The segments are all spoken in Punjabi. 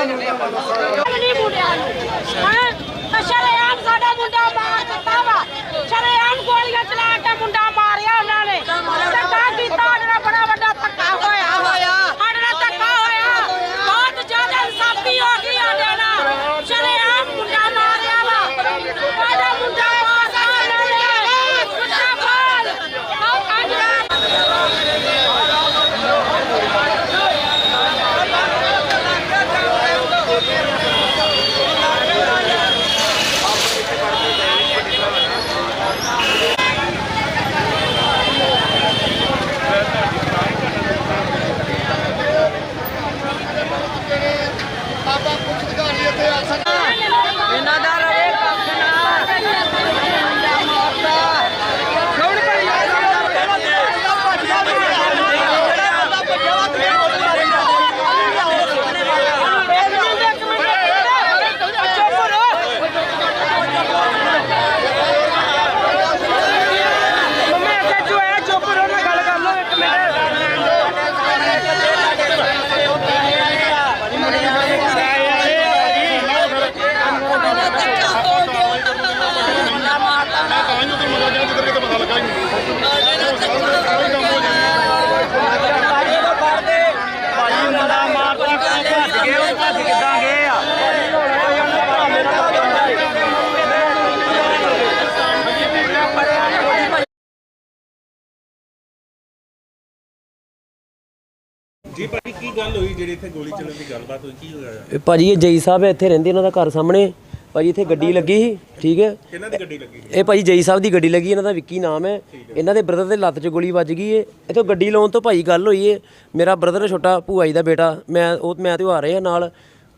ਨਹੀਂ ਮੁੰਡਿਆਂ ਨੂੰ। ਹਾਂ ਤਾਂ ਸ਼ਰੇਆਮ ਸਾਡਾ ਮੁੰਡਾ ਮਾਰ ਦਿੱਤਾ ਵਾ ਸ਼ਰੇਆਮ ਗੋਲੀਆਂ ਚਲਾ ਕੇ ਮੁੰਡਾ ਮਾਰਿਆ ਉਹਨਾਂ ਨੇ ਧੱਕਾ ਕੀਤਾ ਸਾਡੇ ਨਾਲ ਬੜਾ ਵੱਡਾ ਧੱਕਾ ਹੋਇਆ ਹੋਇਆ ਸਾਡੇ ਨਾਲ ਧੱਕਾ ਹੋਇਆ ਬਹੁਤ ਜ਼ਿਆਦਾ ਇਨਸਾਫੀ ਹੋ ਗਈ ਸਾਡੇ ਨਾਲ ਸ਼ਰੇਆਮ ਮੁੰਡਾ ਮਾਰਿਆ ਵਾ ਸਾਡਾ ਮੁੰਡਾ ਮਾਰਿਆ ਉਹਨਾਂ ਨੇ ਕੁੱਤਾ ਬਾਲ ਆਹ ਅੱਜ ਇਹਨਾਂ ਦਾ ਰਵੇ ਪੱਖ ਨਾ ਭਾਈ ਮੁੰਡਾ ਮਾਰਦਾ ਭੱਜ ਗਏ ਉਹ ਭੱਜ ਕਿੱਦਾਂ ਗਏ ਆ ਜੀ ਭਾਜੀ ਕੀ ਗੱਲ ਹੋਈ ਜਿਹੜੀ ਇੱਥੇ ਗੋਲੀ ਚੱਲਣ ਦੀ ਗੱਲਬਾਤ ਹੋਈ? ਕੀ ਹੋਇਆ? ਇਹ ਭਾਜੀ ਇਹ ਜਈ ਸਾਹਿਬ ਇੱਥੇ ਰਹਿੰਦੇ ਇਹਨਾਂ ਦਾ ਘਰ ਸਾਹਮਣੇ। ਭਾਜੀ ਇੱਥੇ ਗੱਡੀ ਲੱਗੀ ਸੀ ਠੀਕ ਹੈ? ਕਿਹਨਾਂ ਦੀ ਗੱਡੀ ਲੱਗੀ? ਇਹ ਭਾਜੀ ਜਈ ਸਾਹਿਬ ਦੀ ਗੱਡੀ ਲੱਗੀ ਇਹਨਾਂ ਦਾ ਵਿੱਕੀ ਨਾਮ ਹੈ। ਇਹਨਾਂ ਦੇ ਬ੍ਰਦਰ ਦੇ ਲੱਤ 'ਚ ਗੋਲੀ ਵੱਜ ਗਈ ਏ। ਇੱਥੋਂ ਗੱਡੀ ਲਾਉਣ ਤੋਂ ਭਾਈ ਗੱਲ ਹੋਈ ਏ। ਮੇਰਾ ਬ੍ਰਦਰ ਛੋਟਾ ਭੂਆ ਜੀ ਦਾ ਬੇਟਾ ਮੈਂ ਉਹ ਮੈਂ ਤੇ ਉਹ ਆ ਰਹੇ ਆ ਨਾਲ।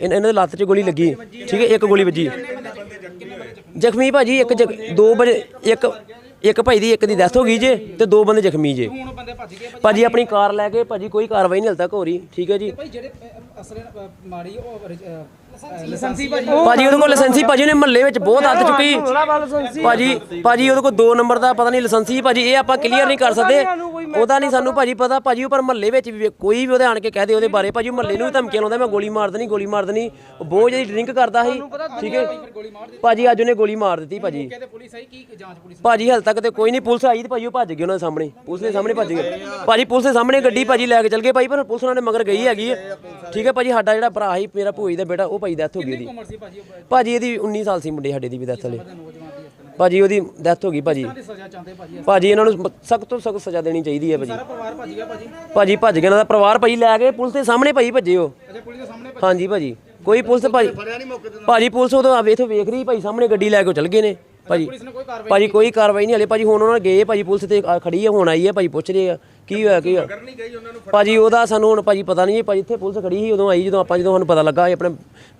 ਇਨ- ਇਹਨਾਂ ਦੇ ਲੱਤ 'ਚ ਗੋਲੀ ਲੱਗੀ। ਠੀਕ ਹੈ ਇੱਕ ਗੋਲੀ ਵੱਜੀ। ਜ਼ਖਮੀ ਭਾਜੀ ਇੱਕ ਜ਼ਖ- ਦੋ ਵਜੇ ਇੱਕ ਇੱਕ ਭਾਈ ਦੀ ਇੱਕ ਦੀ ਡੈਥ ਹੋ ਗਈ ਜੇ ਤੇ ਦੋ ਬੰਦੇ ਜ਼ਖਮੀ ਜੇ। ਹੁਣ ਬੰਦੇ ਭੱਜ ਗਏ ਭਾਜੀ ਆਪਣੀ ਕਾਰ ਲੈ ਕੇ ਭਾਜੀ ਕੋਈ ਕਾਰਵਾਈ ਨਹੀਂ ਹਲ ਤੱਕ ਹੋ ਰਹੀ। ਠੀਕ ਹੈ ਜੀ। ਭਾਈ ਜਿਹੜੇ ਅਹ, ਅਸਲ ਅਹ, ਮਾੜੀ ਉਹ ਲਾਇਸੈਂਸੀ ਭਾਜੀ ਭਾਜੀ। ਉਹਦੇ ਕੋਲ ਲਾਇਸੈਂਸੀ ਭਾਜੀ ਨੇ ਮਹੱਲੇ ਵਿੱਚ ਬਹੁਤ ਹੱਦ ਚੁੱਕੀ। ਭਾਜੀ ਭਾਜੀ ਉਹਦੇ ਕੋਲ 2 ਨੰਬਰ ਦਾ ਪਤਾ ਨਹੀਂ ਲਾਇਸੈਂਸੀ ਭਾਜੀ ਇਹ ਆਪਾਂ ਕਲੀਅਰ ਨਹੀਂ ਕਰ ਸਕਦੇ। ਉਹਦਾ ਨਹੀਂ ਸਾਨੂੰ ਭਾਜੀ ਪਤਾ। ਭਾਜੀ ਉਹ ਪਰ ਮਹੱਲੇ ਵਿੱਚ ਵੀ ਕੋਈ ਵੀ ਉਹਦੇ ਆਣ ਕੇ ਕਹਿ ਦੇ ਉਹਦੇ ਬਾਰੇ। ਭਾਜੀ ਮਹੱਲੇ ਨੂੰ ਧਮਕੀਆਂ ਲਾਉਂਦਾ ਮੈਂ ਗੋਲੀ ਮਾਰ ਦੇਣੀ ਗੋਲੀ ਮਾਰ ਦੇਣੀ। ਉਹ ਬਹੁਤ ਜ਼ਿਆਦਾ ਡਰਿੰਕ ਕਰਦਾ ਸੀ। ਠੀਕ ਹੈ? ਭਾਜੀ ਅੱਜ ਉਹਨੇ ਗੋਲੀ ਮਾਰ ਦਿੱਤੀ ਭਾਜੀ। ਕਹਿੰਦੇ ਭਾਜੀ ਹਾਲ ਤੱਕ ਤੇ ਕੋਈ ਨਹੀਂ। ਪੁਲਿਸ ਆਈ ਤੇ ਭਾਜੀ ਉਹ ਭੱਜ ਗਏ ਉਹਨਾਂ ਦੇ ਸਾਹਮਣੇ। ਪੁਲਿਸ ਦੇ ਸਾਹਮਣੇ ਭੱਜ ਗਏ। ਭਾਜੀ ਪੁਲਿਸ ਦੇ ਸਾਹਮਣੇ ਗੱਡੀ ਭਾਜੀ ਲੈ ਕੇ ਚੱਲ ਗਏ ਭਾਈ ਪਰ ਪੁਲਿਸ ਉਹਨਾਂ ਨੇ ਮਗਰ ਗਈ ਹੈਗੀ ਠੀਕ ਹੈ ਭਾਜੀ ਸਾਡਾ ਜਿਹੜਾ ਭਰਾ ਸੀ ਮੇਰਾ ਭੂਈ ਦਾ ਬੇਟਾ ਉਹ ਭਾਈ ਡੈਥ ਹੋ ਗਈ ਉਹਦੀ। ਉਮਰ ਸੀ ਭਾਜੀ ਉਹ ਭਾਜੀ ਇਹਦੀ 19 ਸਾਲ ਸੀ ਮੁੰਡੇ ਸਾਡੇ ਦੀ ਵੀ ਡੈਥ ਵਾਲੇ। ਭਾਜੀ ਉਹਦੀ ਡੈਥ ਹੋ ਗਈ ਭਾਜੀ। ਸਜ਼ਾ ਚਾਹੁੰਦੇ ਭਾਜੀ ਭਾਜੀ ਇਹਨਾਂ ਨੂੰ ਸਖਤ ਤੋਂ ਸਖਤ ਸਜ਼ਾ ਦੇਣੀ ਚਾਹੀਦੀ ਹੈ ਭਾਜੀ। ਪਰਿਵਾਰ ਭੱਜ ਗਿਆ ਭਾਜੀ? ਭਾਜੀ ਭੱਜ ਗਏ ਇਹਨਾਂ ਦਾ ਪਰਿਵਾਰ ਭਾਜੀ ਲੈ ਕੇ ਪੁਲਿਸ ਦੇ ਸਾਹਮਣੇ ਭਾਜੀ ਭੱਜੇ ਉਹ। ਅਜੇ ਪੁਲਿਸ ਦੇ ਸਾਹਮਣੇ ਹਾਂਜੀ ਭਾਜੀ ਕੋਈ ਪੁਲਿਸ ਭਾਜੀ ਭਾਜੀ ਪੁਲਿਸ ਉਦੋਂ ਆ ਵੇਖ ਵੇਖ ਰਹੀ ਭਾਜੀ ਸਾਹਮਣੇ ਗੱਡੀ ਲੈ ਕੇ ਉਹ ਚਲ ਗਏ ਨੇ। ਭਾਜੀ ਭਾਜੀ ਕੋਈ ਕਾਰਵਾਈ ਨਹੀਂ ਹਲੇ ਭਾਜੀ ਹੁਣ ਉਹਨਾਂ ਨੇ ਗਏ ਭਾਜੀ ਪੁਲਿਸ ਤੇ ਖੜੀ ਹੈ ਹੁਣ ਆਈ ਹੈ ਭਾਜੀ ਪੁੱਛ ਰਹੇ ਆ। ਕੀ ਹੋਇਆ ਕੀ ਹੋਇਆ? ਭਾਜੀ ਉਹਦਾ ਸਾਨੂੰ ਹੁਣ ਭਾਜੀ ਪਤਾ ਨਹੀਂ ਭਾਜੀ ਇੱਥੇ ਪੁਲਿਸ ਖੜੀ ਸੀ ਉਦੋਂ ਆਈ ਜਦੋਂ ਆਪਾਂ ਜਦੋਂ ਸਾਨੂੰ ਪਤਾ ਲੱਗਾ ਇਹ ਆਪਣੇ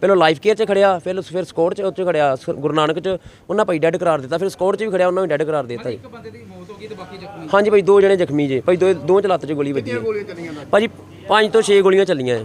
ਪਹਿਲਾਂ ਲਾਈਫ ਕੇਅਰ 'ਚ ਖੜਿਆ ਫਿਰ ਫਿਰ ਸਕੋਰ 'ਚ ਉੱਚ ਖੜਿਆ ਸ- ਗੁਰੂ ਨਾਨਕ 'ਚ ਉਹਨਾਂ ਭਾਈ ਡੈਡ ਕਰਾਰ ਦਿੱਤਾ ਫਿਰ ਸਕੋਰ 'ਚ ਵੀ ਖੜਿਆ ਉਹਨਾਂ ਵੀ ਡੈਡ ਕਰਾਰ ਦਿੱਤਾ ਜੀ। ਇੱਕ ਬੰਦੇ ਦੀ ਮੌਤ ਹੋ ਗਈ ਤੇ ਬਾਕੀ ਜ਼ਖਮੀ। ਹਾਂਜੀ ਭਾਈ ਦੋ ਜਣੇ ਜ਼ਖਮੀ ਜੇ ਭਾਈ ਦੋ ਦੋ ਚ ਲੱਤ 'ਚ ਗੋਲੀ ਵੱਜੀ ਹੈ। ਭਾਜੀ ਪੰਜ ਤੋਂ 6 ਗੋਲੀਆਂ ਚੱਲੀਆਂ ਹੈ।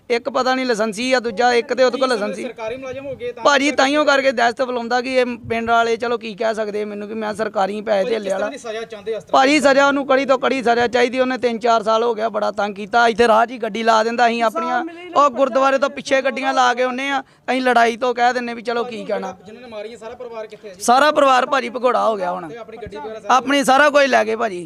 ਇੱਕ ਪਤਾ ਨਹੀਂ ਲਾਇਸੈਂਸੀ ਆ ਦੂਜਾ ਇੱਕ ਤੇ ਉਹਦੇ ਕੋਲ ਲਾਇਸੈਂਸੀ। ਸਰਕਾਰੀ ਮੁਲਾਜ਼ਮ ਹੋ ਗਏ ਤਾਂ ਭਾਜੀ ਤਾਈਓ ਕਰਕੇ ਦਹਿਸ਼ਤ ਬੁਲਾਉਂਦਾ ਕਿ ਇਹ ਪਿੰਡ ਵਾਲੇ ਚਲੋ ਕੀ ਕਹਿ ਸਕਦੇ ਮੈਨੂੰ ਕਿ ਮੈਂ ਸਰਕਾਰੀ ਪੈਸੇ ਦੇ ਵਾਲਾ। ਸਜ਼ਾ ਚਾਹੁੰਦੇ ਭਾਜੀ ਸਜ਼ਾ ਉਹਨੂੰ ਕੜੀ ਤੋਂ ਕੜੀ ਸਜ਼ਾ ਚਾਹੀਦੀ ਉਹਨੇ 3-4 ਸਾਲ ਹੋ ਗਿਆ ਬੜਾ ਤੰਗ ਕੀਤਾ। ਇੱਥੇ ਰਾਹ 'ਚ ਹੀ ਗੱਡੀ ਲਾ ਦਿੰਦਾ ਅਸੀਂ ਆਪਣੀਆਂ। ਉਹ ਗੁਰਦੁਆਰੇ ਤੋਂ ਪਿੱਛੇ ਗੱਡੀਆਂ ਲਾ ਕੇ ਆਉਂਦੇ ਆ। ਅਸੀਂ ਲੜਾਈ ਤੋਂ ਕਹਿ ਦਿੰਨੇ ਵੀ ਚਲੋ ਕੀ ਕਹਿਣਾ। ਜਿਨ੍ਹਾਂ ਨੇ ਮਾਰੀ ਹੈ ਸਾਰਾ ਪਰਿਵਾਰ ਕਿੱਥੇ ਹੈ ਜੀ? ਸਾਰਾ ਪਰਿਵਾਰ ਭਾਜੀ ਭਗੌੜਾ ਹੋ ਗਿਆ ਹੁਣ। ਆਪਣੀ ਗੱਡੀ ਵਗੈਰਾ ਆਪਣੀ ਸਾਰਾ ਕੁਝ ਲੈ ਗਏ ਭਾਜੀ।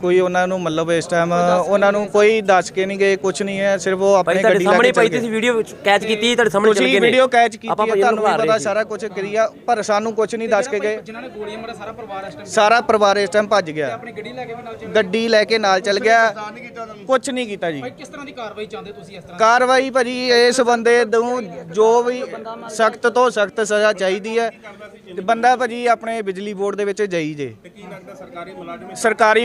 ਕੋਈ ਉਹਨਾਂ ਨੂੰ ਮਤਲਬ ਇਸ ਟਾਈਮ ਉਹਨਾਂ ਨੂੰ ਕੋਈ ਦੱਸ ਕੇ ਨਹੀਂ ਗਏ ਕੁਝ ਨਹੀਂ ਹੈ ਸਿਰਫ ਉਹ ਭਾਈ ਆਪਣੇ ਤੁਹਾਡੇ ਗੱਡੀ ਲੈ ਸਾਹਮਣੇ ਕੇ ਚੱਲ ਤੁਸੀਂ ਗਏ। ਵੀਡੀਓ ਕੈਚ ਕੀਤੀ ਤੁਹਾਡੇ ਸਾਹਮਣੇ ਚੱਲ ਤੁਸੀਂ ਗਏ ਨੇ। ਵੀਡੀਓ ਕੈਚ ਕੀਤੀ ਆਪਾਂ ਹੈ ਤੁਹਾਨੂੰ ਵੀ ਪਤਾ। ਸਾਰਾ ਕੁਝ ਕਰੀਆ ਪਰ ਸਾਨੂੰ ਕੁਝ ਨਹੀਂ ਦੱਸ ਕੇ ਗਏ। ਜਿਨ੍ਹਾਂ ਨੇ ਗੋਲੀਆਂ ਮਾਰਿਆ ਸਾਰਾ ਪਰਿਵਾਰ ਇਸ ਟਾਈਮ ਸਾਰਾ ਪਰਿਵਾਰ ਇਸ ਟਾਈਮ ਭੱਜ ਗਿਆ। ਆਪਣੀ ਗੱਡੀ ਲੈ ਕੇ ਨਾਲ ਚੱਲ ਗੱਡੀ ਲੈ ਕੇ ਨਾਲ ਚੱਲ ਗਿਆ। ਕੁਝ ਨਹੀਂ ਕੀਤਾ ਜੀ। ਭਾਈ ਕਿਸ ਤਰ੍ਹਾਂ ਦੀ ਕਾਰਵਾਈ ਚਾਹੁੰਦੇ ਤੁਸੀਂ ਇਸ ਤਰ੍ਹਾਂ ਕਾਰਵਾਈ ਭਾਜੀ ਇਸ ਬੰਦੇ ਨੂੰ ਜੋ ਵੀ ਸਖਤ ਤੋਂ ਸਖਤ ਸਜ਼ਾ ਚਾਹੀਦੀ ਹੈ ਤੇ ਬੰਦਾ ਭਾਜੀ ਆਪਣੇ ਬਿਜਲੀ ਬੋਰਡ ਦੇ ਵਿੱਚ ਜਾਈ ਜੇ। ਤੇ ਕੀ ਲੱਗਦਾ ਸਰਕਾਰੀ ਮੁਲਾਜ਼ਮ ਸਰਕਾਰੀ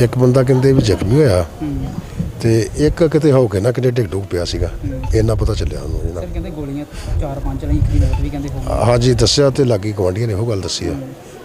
ਇੱਕ ਬੰਦਾ ਕਹਿੰਦੇ ਵੀ ਜ਼ਖਮੀ ਹੋਇਆ ਤੇ ਇੱਕ ਕਿਤੇ ਹੋ ਕੇ ਨਾ ਕਿਤੇ ਡਿੱਗ ਡੁੱਗ ਪਿਆ ਸੀਗਾ। ਇੰਨਾ ਪਤਾ ਚੱਲਿਆ ਉਹਨੂੰ ਇਹਨਾਂ ਸਰ ਕਹਿੰਦੇ ਗੋਲੀਆਂ ਚਾਰ ਪੰਜ ਲਈ ਇੱਕ ਦੀ ਮੌਤ ਵੀ ਕਹਿੰਦੇ ਹੋ ਹਾਂਜੀ ਦੱਸਿਆ ਤੇ ਲਾਗੀ ਗਵਾਂਢੀਆਂ ਨੇ ਉਹ ਗੱਲ ਦੱਸੀ ਆ।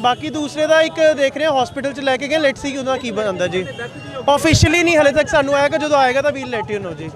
ਬਾਕੀ ਦੂਸਰੇ ਦਾ ਇੱਕ ਦੇਖ ਰਹੇ ਹਾਂ ਹਸਪੀਟਲ ਚ ਲੈ ਕੇ ਗਏ ਲੈਟਸ ਸੀ ਉਹਦਾ ਕੀ ਬਣਦਾ ਜੀ। ਆਫੀਸ਼ੀਅਲੀ ਨਹੀਂ, ਹਲੇ ਤੱਕ ਸਾਨੂੰ ਆਏਗਾ ਜਦੋਂ ਆਏਗਾ ਤਾਂ ਵੀਲ ਲੈਟ ਯੂ ਨੋ ਜੀ।